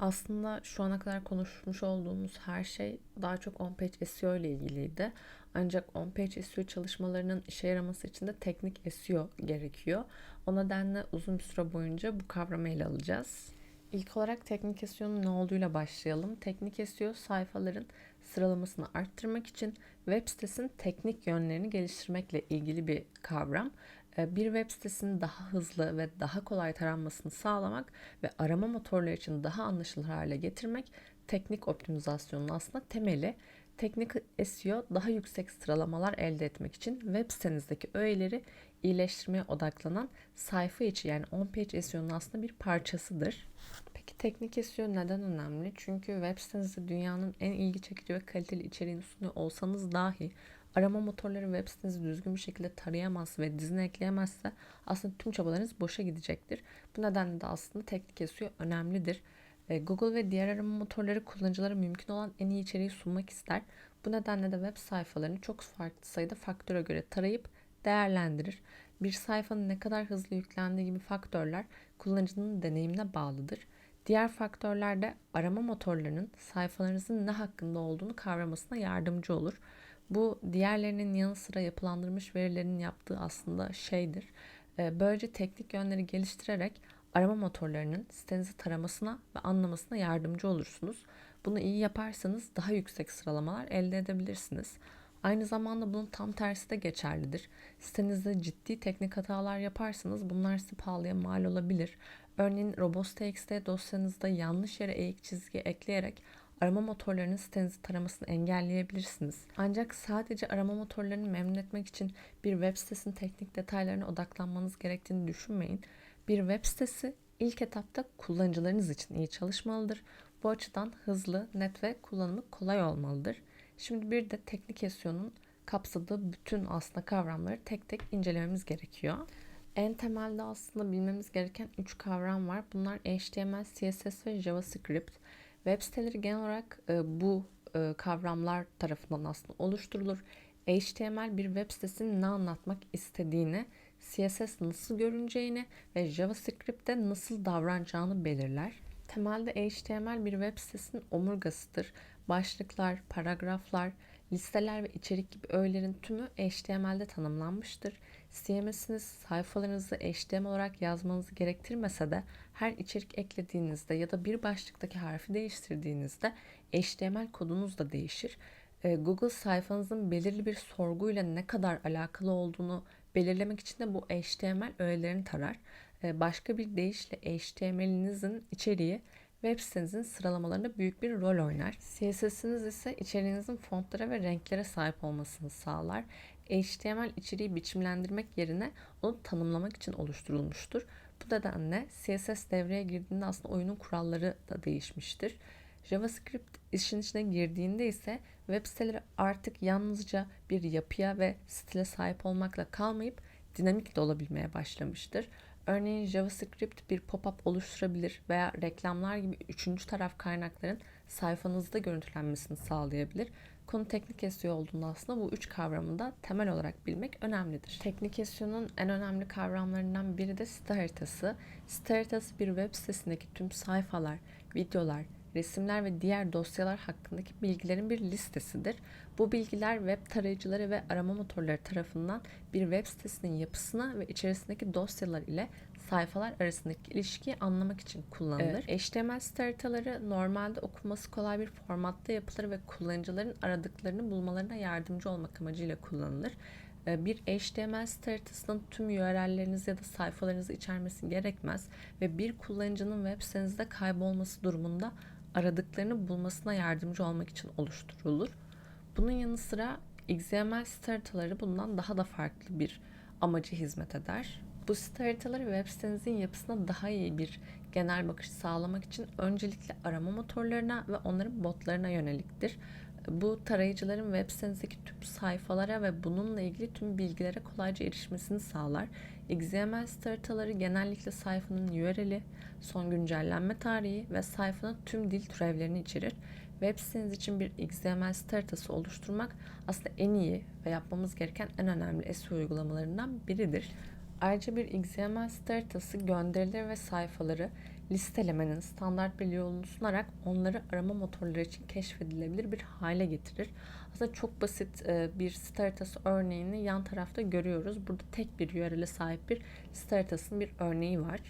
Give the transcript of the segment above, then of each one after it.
Aslında şu ana kadar konuşmuş olduğumuz her şey daha çok on-page SEO ile ilgiliydi. Ancak on-page SEO çalışmalarının işe yaraması için de teknik SEO gerekiyor. O nedenle uzun bir süre boyunca bu kavramı ele alacağız. İlk olarak teknik SEO'nun ne olduğuyla başlayalım. Teknik SEO sayfaların sıralamasını arttırmak için web sitesinin teknik yönlerini geliştirmekle ilgili bir kavram. Ee, bir web sitesinin daha hızlı ve daha kolay taranmasını sağlamak ve arama motorları için daha anlaşılır hale getirmek teknik optimizasyonun aslında temeli. Teknik SEO daha yüksek sıralamalar elde etmek için web sitenizdeki öğeleri iyileştirmeye odaklanan sayfa içi yani on page SEO'nun aslında bir parçasıdır. Peki teknik SEO neden önemli? Çünkü web sitenizde dünyanın en ilgi çekici ve kaliteli içeriğini sunuyor olsanız dahi arama motorları web sitenizi düzgün bir şekilde tarayamaz ve dizine ekleyemezse aslında tüm çabalarınız boşa gidecektir. Bu nedenle de aslında teknik SEO önemlidir. E, Google ve diğer arama motorları kullanıcılara mümkün olan en iyi içeriği sunmak ister. Bu nedenle de web sayfalarını çok farklı sayıda faktöre göre tarayıp değerlendirir. Bir sayfanın ne kadar hızlı yüklendiği gibi faktörler kullanıcının deneyimine bağlıdır. Diğer faktörler de arama motorlarının sayfalarınızın ne hakkında olduğunu kavramasına yardımcı olur. Bu diğerlerinin yanı sıra yapılandırmış verilerin yaptığı aslında şeydir. Ee, böylece teknik yönleri geliştirerek arama motorlarının sitenizi taramasına ve anlamasına yardımcı olursunuz. Bunu iyi yaparsanız daha yüksek sıralamalar elde edebilirsiniz. Aynı zamanda bunun tam tersi de geçerlidir. Sitenizde ciddi teknik hatalar yaparsanız bunlar size pahalıya mal olabilir. Örneğin robots.txt dosyanızda yanlış yere eğik çizgi ekleyerek arama motorlarının sitenizi taramasını engelleyebilirsiniz. Ancak sadece arama motorlarını memnun etmek için bir web sitesinin teknik detaylarına odaklanmanız gerektiğini düşünmeyin. Bir web sitesi ilk etapta kullanıcılarınız için iyi çalışmalıdır. Bu açıdan hızlı, net ve kullanımı kolay olmalıdır. Şimdi bir de teknik SEO'nun kapsadığı bütün aslında kavramları tek tek incelememiz gerekiyor. En temelde aslında bilmemiz gereken 3 kavram var. Bunlar HTML, CSS ve JavaScript. Web siteleri genel olarak e, bu e, kavramlar tarafından aslında oluşturulur. HTML bir web sitesinin ne anlatmak istediğini, CSS nasıl görüneceğini ve JavaScript'te nasıl davranacağını belirler. Temelde HTML bir web sitesinin omurgasıdır. Başlıklar, paragraflar, listeler ve içerik gibi öğelerin tümü HTML'de tanımlanmıştır. CMS'iniz sayfalarınızı HTML olarak yazmanızı gerektirmese de her içerik eklediğinizde ya da bir başlıktaki harfi değiştirdiğinizde HTML kodunuz da değişir. Ee, Google sayfanızın belirli bir sorguyla ne kadar alakalı olduğunu belirlemek için de bu HTML öğelerini tarar. Ee, başka bir deyişle HTML'inizin içeriği web sitenizin sıralamalarında büyük bir rol oynar. CSS'iniz ise içeriğinizin fontlara ve renklere sahip olmasını sağlar. HTML içeriği biçimlendirmek yerine onu tanımlamak için oluşturulmuştur. Bu nedenle CSS devreye girdiğinde aslında oyunun kuralları da değişmiştir. JavaScript işin içine girdiğinde ise web siteleri artık yalnızca bir yapıya ve stile sahip olmakla kalmayıp dinamik de olabilmeye başlamıştır. Örneğin JavaScript bir pop-up oluşturabilir veya reklamlar gibi üçüncü taraf kaynakların sayfanızda görüntülenmesini sağlayabilir. Konu teknik SEO olduğunda aslında bu üç kavramı da temel olarak bilmek önemlidir. Teknik SEO'nun en önemli kavramlarından biri de site haritası. Site haritası bir web sitesindeki tüm sayfalar, videolar, resimler ve diğer dosyalar hakkındaki bilgilerin bir listesidir. Bu bilgiler web tarayıcıları ve arama motorları tarafından bir web sitesinin yapısına ve içerisindeki dosyalar ile sayfalar arasındaki ilişkiyi anlamak için kullanılır. Evet. HTML site haritaları normalde okunması kolay bir formatta yapılır ve kullanıcıların aradıklarını bulmalarına yardımcı olmak amacıyla kullanılır. Ee, bir HTML site haritasının tüm URL'lerinizi ya da sayfalarınızı içermesi gerekmez ve bir kullanıcının web sitenizde kaybolması durumunda aradıklarını bulmasına yardımcı olmak için oluşturulur. Bunun yanı sıra XML site haritaları bundan daha da farklı bir amacı hizmet eder. Bu site haritaları web sitenizin yapısına daha iyi bir genel bakış sağlamak için öncelikle arama motorlarına ve onların botlarına yöneliktir. Bu tarayıcıların web sitenizdeki tüm sayfalara ve bununla ilgili tüm bilgilere kolayca erişmesini sağlar. XML site haritaları genellikle sayfanın URL'i, son güncellenme tarihi ve sayfanın tüm dil türevlerini içerir. Web siteniz için bir XML site haritası oluşturmak aslında en iyi ve yapmamız gereken en önemli SEO uygulamalarından biridir. Ayrıca bir XML site haritası gönderileri ve sayfaları listelemenin standart bir yolunu sunarak onları arama motorları için keşfedilebilir bir hale getirir. Aslında çok basit e, bir site haritası örneğini yan tarafta görüyoruz. Burada tek bir URL'e sahip bir site haritasının bir örneği var.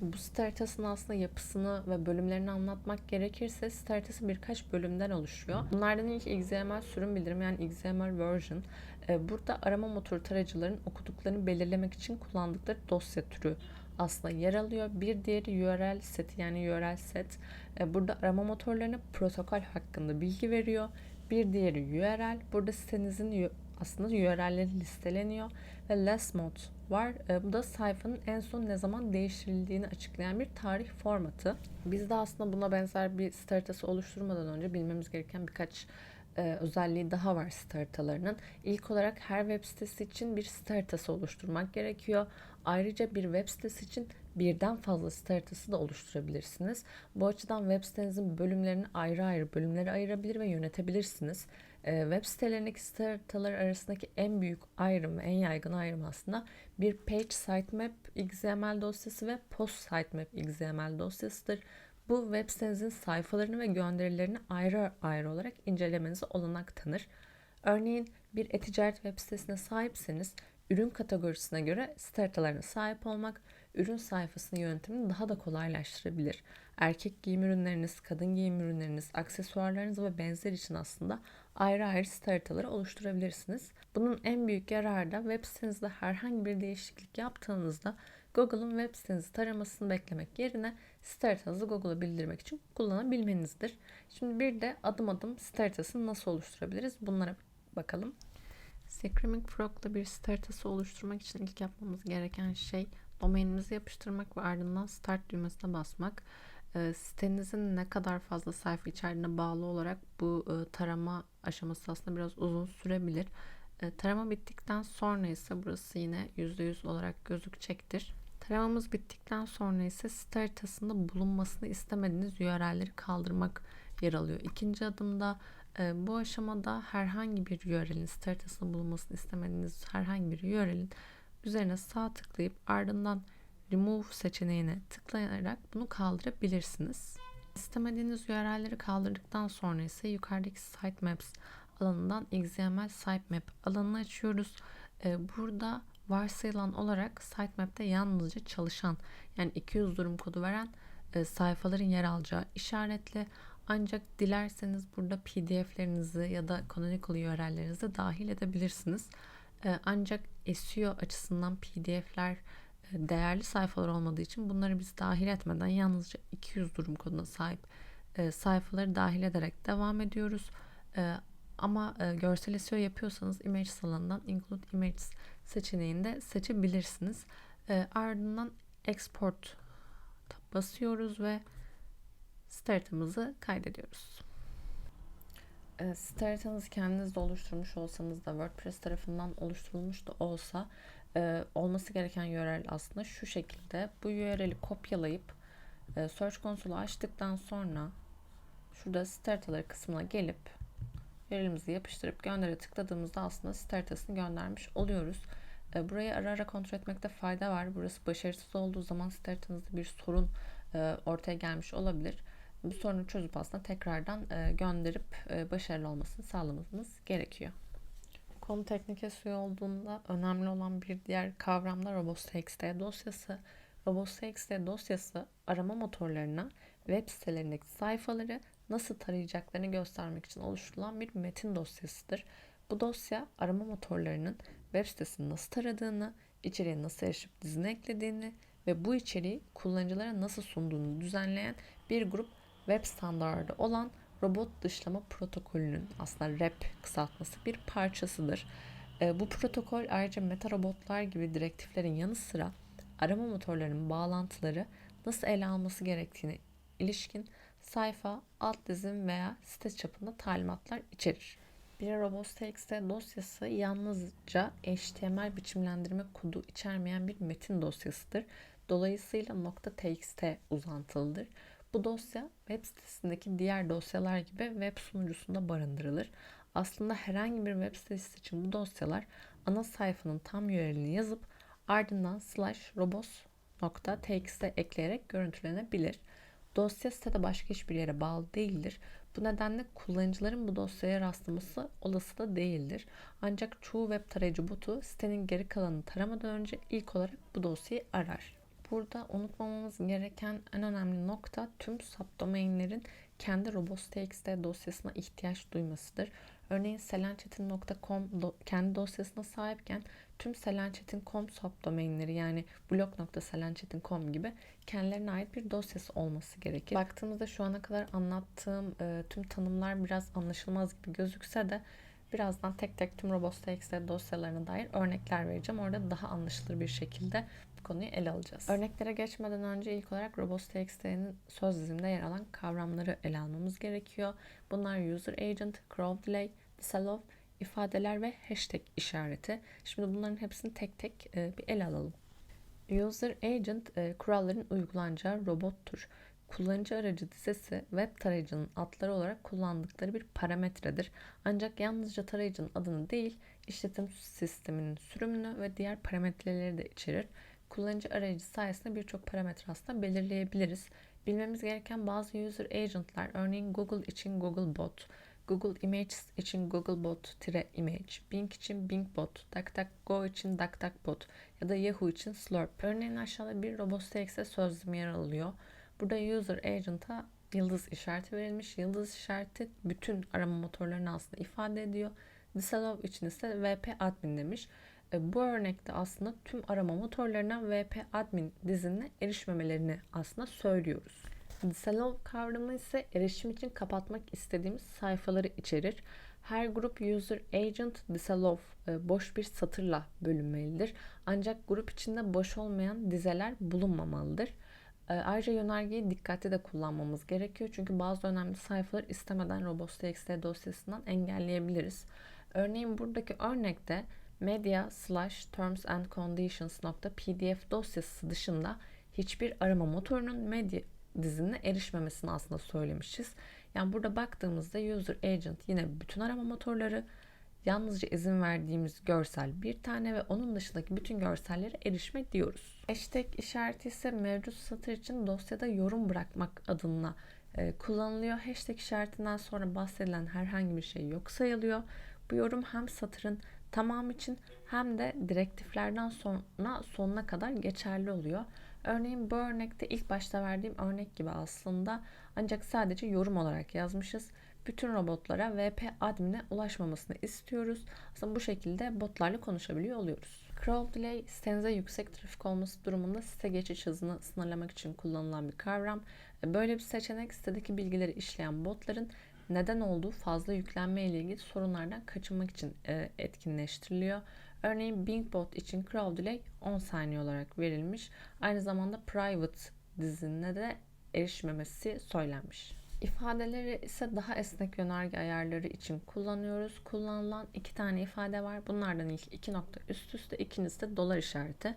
Bu site haritasının aslında yapısını ve bölümlerini anlatmak gerekirse site haritası birkaç bölümden oluşuyor. Bunlardan ilk XML sürüm bildirim yani XML version. E, burada arama motoru tarayıcıların okuduklarını belirlemek için kullandıkları dosya türü aslında yer alıyor. Bir diğeri URL seti yani URL set. E, burada arama motorlarına protokol hakkında bilgi veriyor. Bir diğeri URL. Burada sitenizin aslında URL'leri listeleniyor ve less mode var. E, bu da sayfanın en son ne zaman değiştirildiğini açıklayan bir tarih formatı. Biz de aslında buna benzer bir site oluşturmadan önce bilmemiz gereken birkaç e, özelliği daha var site haritalarının. İlk olarak her web sitesi için bir site haritası oluşturmak gerekiyor. Ayrıca bir web sitesi için birden fazla site haritası da oluşturabilirsiniz. Bu açıdan web sitenizin bölümlerini ayrı ayrı bölümlere ayırabilir ve yönetebilirsiniz. E, web sitelerindeki site haritaları arasındaki en büyük ayrım en yaygın ayrım aslında bir page sitemap XML dosyası ve post sitemap XML dosyasıdır. Bu web sitenizin sayfalarını ve gönderilerini ayrı ayrı olarak incelemenize olanak tanır. Örneğin bir e-ticaret web sitesine sahipseniz ürün kategorisine göre site haritalarına sahip olmak ürün sayfasının yönetimini daha da kolaylaştırabilir. Erkek giyim ürünleriniz, kadın giyim ürünleriniz, aksesuarlarınız ve benzer için aslında ayrı ayrı site haritaları oluşturabilirsiniz. Bunun en büyük yararı da web sitenizde herhangi bir değişiklik yaptığınızda Google'ın web sitenizi taramasını beklemek yerine site haritanızı Google'a bildirmek için kullanabilmenizdir. Şimdi bir de adım adım site haritasını nasıl oluşturabiliriz bunlara bakalım. Screaming Frog'la bir site haritası oluşturmak için ilk yapmamız gereken şey domainimizi yapıştırmak ve ardından start düğmesine basmak. E, sitenizin ne kadar fazla sayfa içeriğine bağlı olarak bu e, tarama aşaması aslında biraz uzun sürebilir. E, tarama bittikten sonra ise burası yine %100 olarak gözükecektir. Taramamız bittikten sonra ise site haritasında bulunmasını istemediğiniz URL'leri kaldırmak yer alıyor. İkinci adımda e, bu aşamada herhangi bir URL'in site haritasında bulunmasını istemediğiniz herhangi bir URL'in üzerine sağ tıklayıp ardından remove seçeneğine tıklayarak bunu kaldırabilirsiniz. İstemediğiniz URL'leri kaldırdıktan sonra ise yukarıdaki sitemaps alanından XML sitemap alanını açıyoruz. E, burada varsayılan olarak sitemap'te yalnızca çalışan yani 200 durum kodu veren e, sayfaların yer alacağı işaretli. Ancak dilerseniz burada pdf'lerinizi ya da canonical URL'lerinizi dahil edebilirsiniz. E, ancak SEO açısından pdf'ler e, değerli sayfalar olmadığı için bunları biz dahil etmeden yalnızca 200 durum koduna sahip e, sayfaları dahil ederek devam ediyoruz. E, ama e, görsel SEO yapıyorsanız image alanından include images seçeneğini de seçebilirsiniz. E, ardından export basıyoruz ve startımızı kaydediyoruz. E, startınızı kendiniz de oluşturmuş olsanız da WordPress tarafından oluşturulmuş da olsa e, olması gereken URL aslında şu şekilde. Bu URL'i kopyalayıp e, Search Console'u açtıktan sonra şurada startaları kısmına gelip URL'imizi yapıştırıp göndere tıkladığımızda aslında site haritasını göndermiş oluyoruz. E, burayı ara ara kontrol etmekte fayda var. Burası başarısız olduğu zaman site haritanızda bir sorun e, ortaya gelmiş olabilir. Bu sorunu çözüp aslında tekrardan e, gönderip başarılı olmasını sağlamamız gerekiyor. Konu teknik SEO olduğunda önemli olan bir diğer kavram da robots.txt dosyası. Robots.txt dosyası arama motorlarına web sitelerindeki sayfaları nasıl tarayacaklarını göstermek için oluşturulan bir metin dosyasıdır. Bu dosya arama motorlarının web sitesini nasıl taradığını, içeriye nasıl erişip dizine eklediğini ve bu içeriği kullanıcılara nasıl sunduğunu düzenleyen bir grup web standardı olan robot dışlama protokolünün aslında REP kısaltması bir parçasıdır. E, bu protokol ayrıca meta robotlar gibi direktiflerin yanı sıra arama motorlarının bağlantıları nasıl ele alması gerektiğini ilişkin sayfa, alt dizim veya site çapında talimatlar içerir. Bir robots.txt dosyası yalnızca HTML biçimlendirme kodu içermeyen bir metin dosyasıdır. Dolayısıyla .txt uzantılıdır. Bu dosya web sitesindeki diğer dosyalar gibi web sunucusunda barındırılır. Aslında herhangi bir web sitesi için bu dosyalar ana sayfanın tam URL'ini yazıp ardından slash robots .txt ekleyerek görüntülenebilir. Dosya sitede başka hiçbir yere bağlı değildir. Bu nedenle kullanıcıların bu dosyaya rastlaması olası da değildir. Ancak çoğu web tarayıcı botu sitenin geri kalanını taramadan önce ilk olarak bu dosyayı arar. Burada unutmamamız gereken en önemli nokta tüm subdomainlerin kendi robots.txt dosyasına ihtiyaç duymasıdır. Örneğin selençetin.com kendi dosyasına sahipken tüm selençetin.com subdomainleri yani blog.selençetin.com gibi kendilerine ait bir dosyası olması gerekir. Baktığımızda şu ana kadar anlattığım e, tüm tanımlar biraz anlaşılmaz gibi gözükse de birazdan tek tek tüm robots.txt dosyalarına dair örnekler vereceğim. Orada daha anlaşılır bir şekilde konuyu ele alacağız. Örneklere geçmeden önce ilk olarak robots.txt'nin söz diziminde yer alan kavramları ele almamız gerekiyor. Bunlar user agent, crowd delay, disallow, ifadeler ve hashtag işareti. Şimdi bunların hepsini tek tek e, bir ele alalım. User agent e, kuralların uygulanacağı robottur. Kullanıcı aracı dizesi web tarayıcının adları olarak kullandıkları bir parametredir. Ancak yalnızca tarayıcının adını değil, işletim sisteminin sürümünü ve diğer parametreleri de içerir. Kullanıcı arayıcı sayesinde birçok parametre aslında belirleyebiliriz. Bilmemiz gereken bazı user agent'lar, örneğin Google için Google Bot, Google Images için Googlebot-image, Bing için Bingbot, DuckDuckGo için DuckDuckBot ya da Yahoo için Slurp. Örneğin aşağıda bir robots.txt sözlüm yer alıyor. Burada user agent'a yıldız işareti verilmiş. Yıldız işareti bütün arama motorlarını aslında ifade ediyor. Disallow için ise VP admin demiş. E, bu örnekte aslında tüm arama motorlarına VP admin dizinine erişmemelerini aslında söylüyoruz. Disallow kavramı ise erişim için kapatmak istediğimiz sayfaları içerir. Her grup user agent disallow e, boş bir satırla bölünmelidir. Ancak grup içinde boş olmayan dizeler bulunmamalıdır. E, ayrıca yönergeyi dikkatli de kullanmamız gerekiyor. Çünkü bazı önemli sayfaları istemeden robots.txt dosyasından engelleyebiliriz. Örneğin buradaki örnekte media slash terms and conditions pdf dosyası dışında hiçbir arama motorunun medya dizinine erişmemesini aslında söylemişiz. Yani burada baktığımızda user agent yine bütün arama motorları yalnızca izin verdiğimiz görsel bir tane ve onun dışındaki bütün görsellere erişme diyoruz. Hashtag işareti ise mevcut satır için dosyada yorum bırakmak adına e, kullanılıyor. Hashtag işaretinden sonra bahsedilen herhangi bir şey yok sayılıyor. Bu yorum hem satırın tamamı için hem de direktiflerden sonra sonuna kadar geçerli oluyor. Örneğin bu örnekte ilk başta verdiğim örnek gibi aslında ancak sadece yorum olarak yazmışız. Bütün robotlara VP admin'e ulaşmamasını istiyoruz. Aslında bu şekilde botlarla konuşabiliyor oluyoruz. Crawl Delay sitenize yüksek trafik olması durumunda site geçiş hızını sınırlamak için kullanılan bir kavram. Böyle bir seçenek sitedeki bilgileri işleyen botların neden olduğu fazla yüklenme ile ilgili sorunlardan kaçınmak için e, etkinleştiriliyor. Örneğin Bingbot için crowd delay 10 saniye olarak verilmiş. Aynı zamanda private dizinine de erişmemesi söylenmiş. İfadeleri ise daha esnek yönerge ayarları için kullanıyoruz. Kullanılan iki tane ifade var. Bunlardan ilk iki nokta üst üste, ikincisi de dolar işareti.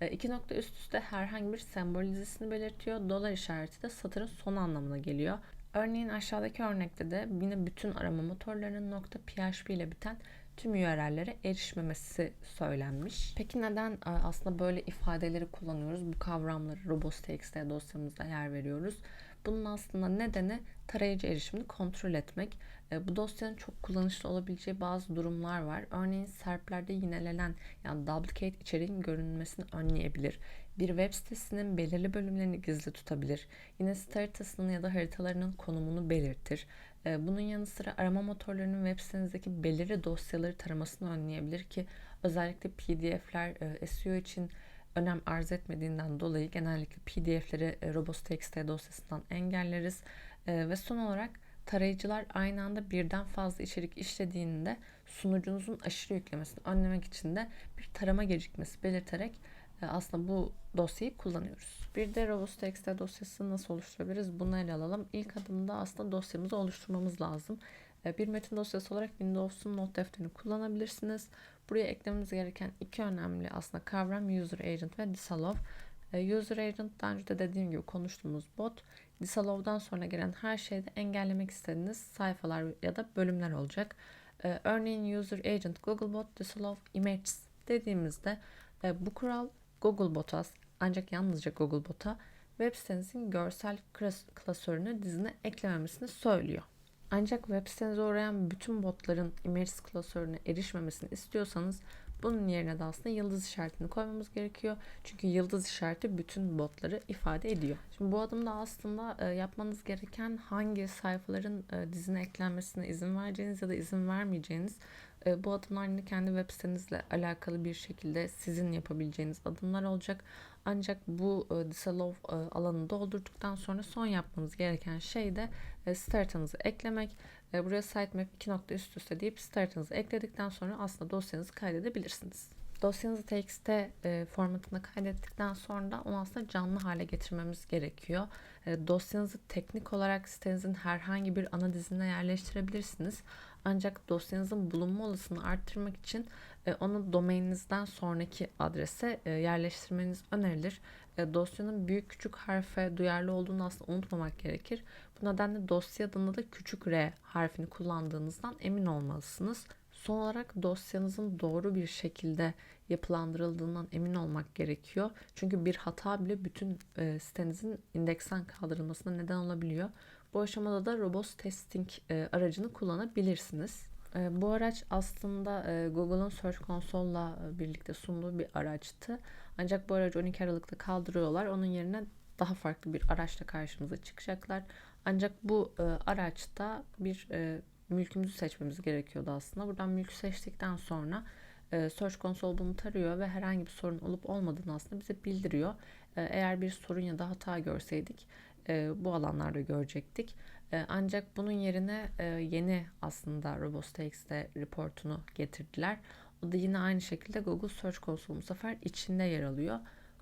E, iki nokta üst üste herhangi bir sembol dizisini belirtiyor. Dolar işareti de satırın son anlamına geliyor. Örneğin aşağıdaki örnekte de yine bütün arama motorlarının .php ile biten tüm URL'lere erişmemesi söylenmiş. Peki neden e, aslında böyle ifadeleri kullanıyoruz? Bu kavramları robots.txt dosyamızda yer veriyoruz. Bunun aslında nedeni tarayıcı erişimini kontrol etmek. E, bu dosyanın çok kullanışlı olabileceği bazı durumlar var. Örneğin SERP'lerde yinelenen yani duplicate içeriğin görünmesini önleyebilir. Bir web sitesinin belirli bölümlerini gizli tutabilir. Yine haritasının ya da haritalarının konumunu belirtir. E, bunun yanı sıra arama motorlarının web sitenizdeki belirli dosyaları taramasını önleyebilir ki özellikle PDF'ler e, SEO için önem arz etmediğinden dolayı genellikle PDF'leri robots.txt dosyasından engelleriz. Ve son olarak tarayıcılar aynı anda birden fazla içerik işlediğinde sunucunuzun aşırı yüklemesini önlemek için de bir tarama gecikmesi belirterek aslında bu dosyayı kullanıyoruz. Bir de robots.txt dosyası nasıl oluşturabiliriz? Bunu ele alalım. İlk adımda aslında dosyamızı oluşturmamız lazım. Bir metin dosyası olarak Windows'un not defterini kullanabilirsiniz. Buraya eklememiz gereken iki önemli aslında kavram User Agent ve Disallow. User Agent daha önce de dediğim gibi konuştuğumuz bot. Disallow'dan sonra gelen her şeyde engellemek istediğiniz sayfalar ya da bölümler olacak. Örneğin User Agent Googlebot Disallow Images dediğimizde bu kural Googlebot'a ancak yalnızca Googlebot'a web sitenizin görsel klasörünü dizine eklememesini söylüyor. Ancak web sitenize uğrayan bütün botların images klasörüne erişmemesini istiyorsanız bunun yerine de aslında yıldız işaretini koymamız gerekiyor. Çünkü yıldız işareti bütün botları ifade ediyor. Şimdi bu adımda aslında e, yapmanız gereken hangi sayfaların e, dizine eklenmesine izin vereceğiniz ya da izin vermeyeceğiniz e, bu adımlar yine kendi web sitenizle alakalı bir şekilde sizin yapabileceğiniz adımlar olacak. Ancak bu e, disallow e, alanını doldurduktan sonra son yapmanız gereken şey de e, site haritanızı eklemek. E, buraya sitemap 2 nokta üst üste deyip site haritanızı ekledikten sonra aslında dosyanızı kaydedebilirsiniz. Dosyanızı TXT e, formatında kaydettikten sonra onu aslında canlı hale getirmemiz gerekiyor. Dosyanızı teknik olarak sitenizin herhangi bir ana dizine yerleştirebilirsiniz. Ancak dosyanızın bulunma olasılığını arttırmak için e, onu domaininizden sonraki adrese e, yerleştirmeniz önerilir. E, dosyanın büyük küçük harfe duyarlı olduğunu aslında unutmamak gerekir. Bu nedenle dosya adında da küçük r harfini kullandığınızdan emin olmalısınız. Son olarak dosyanızın doğru bir şekilde yapılandırıldığından emin olmak gerekiyor. Çünkü bir hata bile bütün sitenizin indeksten kaldırılmasına neden olabiliyor. Bu aşamada da Robust Testing e, aracını kullanabilirsiniz. E, bu araç aslında e, Google'ın Search Console'la e, birlikte sunduğu bir araçtı. Ancak bu aracı 12 Aralık'ta kaldırıyorlar. Onun yerine daha farklı bir araçla karşımıza çıkacaklar. Ancak bu araçta bir e, mülkümüzü seçmemiz gerekiyordu aslında. Buradan mülkü seçtikten sonra Search Console bunu tarıyor ve herhangi bir sorun olup olmadığını aslında bize bildiriyor. Eğer bir sorun ya da hata görseydik e, bu alanlarda görecektik. E, ancak bunun yerine e, yeni aslında RobustX'te reportunu getirdiler. O da yine aynı şekilde Google Search Console bu sefer içinde yer alıyor.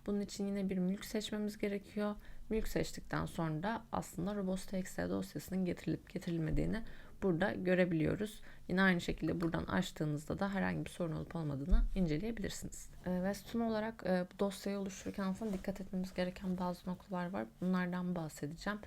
Bunun için yine bir mülk seçmemiz gerekiyor. Mülk seçtikten sonra da aslında RobustXT dosyasının getirilip getirilmediğini burada görebiliyoruz. Yine aynı şekilde buradan açtığınızda da herhangi bir sorun olup olmadığını inceleyebilirsiniz. E, ve son olarak e, bu dosyayı oluştururken aslında dikkat etmemiz gereken bazı noktalar var. Bunlardan bahsedeceğim.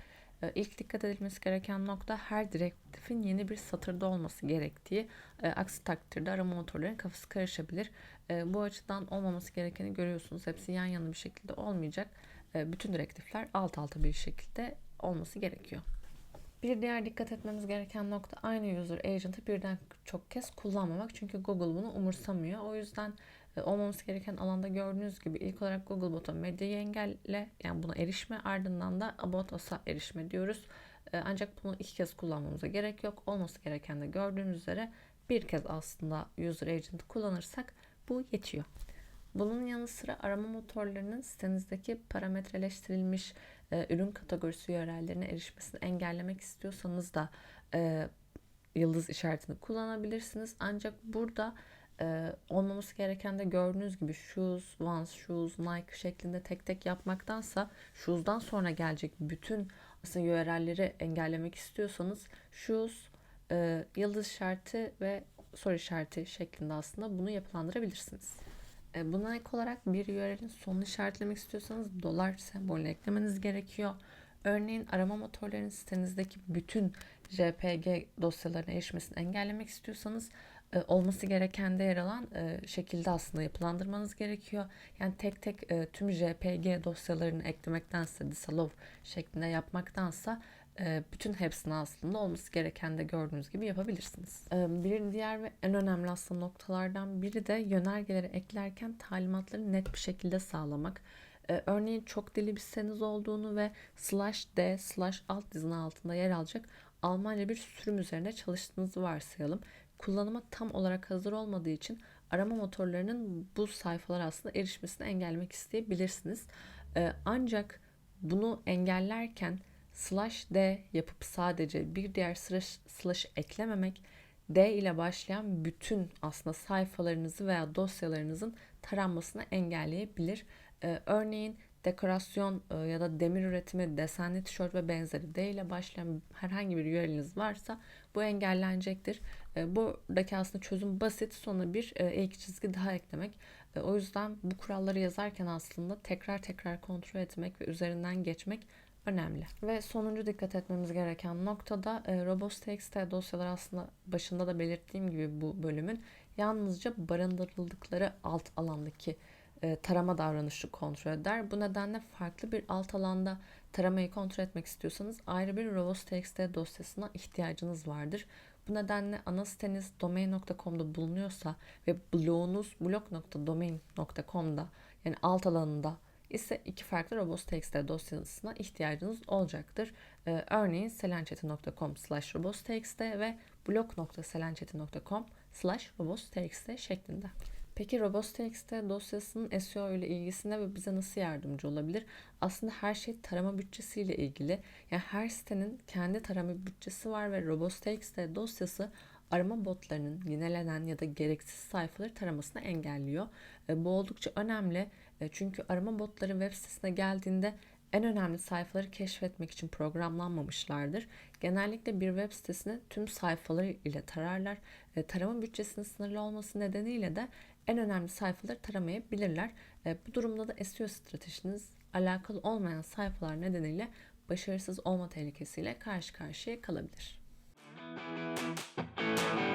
E, ilk dikkat edilmesi gereken nokta her direktifin yeni bir satırda olması gerektiği. E, aksi takdirde arama motorlarının kafası karışabilir. E, bu açıdan olmaması gerekeni görüyorsunuz. Hepsi yan yana bir şekilde olmayacak. Bütün direktifler alt alta bir şekilde olması gerekiyor. Bir diğer dikkat etmemiz gereken nokta aynı user agent'ı birden çok kez kullanmamak. Çünkü Google bunu umursamıyor. O yüzden e, olmaması gereken alanda gördüğünüz gibi ilk olarak Googlebot'a medyayı engelle yani buna erişme ardından da About Us'a erişme diyoruz. E, ancak bunu iki kez kullanmamıza gerek yok. Olması gereken de gördüğünüz üzere bir kez aslında user agent'ı kullanırsak bu yetiyor. Bunun yanı sıra arama motorlarının sitenizdeki parametreleştirilmiş e, ürün kategorisi URL'lerine erişmesini engellemek istiyorsanız da e, yıldız işaretini kullanabilirsiniz. Ancak burada e, olmaması gereken de gördüğünüz gibi shoes, Vans, shoes, Nike şeklinde tek tek yapmaktansa shoes'dan sonra gelecek bütün aslında URL'leri engellemek istiyorsanız shoes, e, yıldız işareti ve soru işareti şeklinde aslında bunu yapılandırabilirsiniz. E, buna ek olarak bir URL'in sonunu işaretlemek istiyorsanız dolar sembolünü eklemeniz gerekiyor. Örneğin arama motorlarının sitenizdeki bütün JPG dosyalarına erişmesini engellemek istiyorsanız e, olması gereken de yer alan e, şekilde aslında yapılandırmanız gerekiyor. Yani tek tek tüm JPG dosyalarını eklemektense disallow şeklinde yapmaktansa bütün hepsini aslında olması gereken de gördüğünüz gibi yapabilirsiniz. Ee, bir diğer ve en önemli aslında noktalardan biri de yönergeleri eklerken talimatları net bir şekilde sağlamak. Ee, örneğin çok dili bir siteniz olduğunu ve slash d slash alt dizinin altında yer alacak Almanca bir sürüm üzerine çalıştığınızı varsayalım. Kullanıma tam olarak hazır olmadığı için arama motorlarının bu sayfalara aslında erişmesini engellemek isteyebilirsiniz. Ancak bunu engellerken slash d yapıp sadece bir diğer slash, slash eklememek D ile başlayan bütün aslında sayfalarınızı veya dosyalarınızın taranmasını engelleyebilir. Ee, örneğin dekorasyon e, ya da demir üretimi, desenli tişört ve benzeri D ile başlayan herhangi bir URL'iniz varsa bu engellenecektir. E, buradaki aslında çözüm basit. Sonra bir e, ek çizgi daha eklemek. E, o yüzden bu kuralları yazarken aslında tekrar tekrar kontrol etmek ve üzerinden geçmek önemli. Ve sonuncu dikkat etmemiz gereken noktada e, RobustXT dosyalar aslında başında da belirttiğim gibi bu bölümün yalnızca barındırıldıkları alt alandaki e, tarama davranışı kontrol eder. Bu nedenle farklı bir alt alanda taramayı kontrol etmek istiyorsanız ayrı bir robots.txt dosyasına ihtiyacınız vardır. Bu nedenle ana siteniz domain.com'da bulunuyorsa ve blogunuz blog.domain.com'da yani alt alanında ise iki farklı robots.txt dosyasına ihtiyacınız olacaktır. Ee, örneğin selençeti.com slash robots.txt ve blog.selençeti.com slash robots.txt şeklinde. Peki robots.txt dosyasının SEO ile ilgisine ve bize nasıl yardımcı olabilir? Aslında her şey tarama bütçesiyle ilgili. Yani her sitenin kendi tarama bütçesi var ve robots.txt dosyası arama botlarının yinelenen ya da gereksiz sayfaları taramasını engelliyor. E, bu oldukça önemli çünkü arama botları web sitesine geldiğinde en önemli sayfaları keşfetmek için programlanmamışlardır. Genellikle bir web sitesini tüm sayfaları ile tararlar. E, tarama bütçesinin sınırlı olması nedeniyle de en önemli sayfaları taramayabilirler. E, bu durumda da SEO stratejiniz alakalı olmayan sayfalar nedeniyle başarısız olma tehlikesiyle karşı karşıya kalabilir. Müzik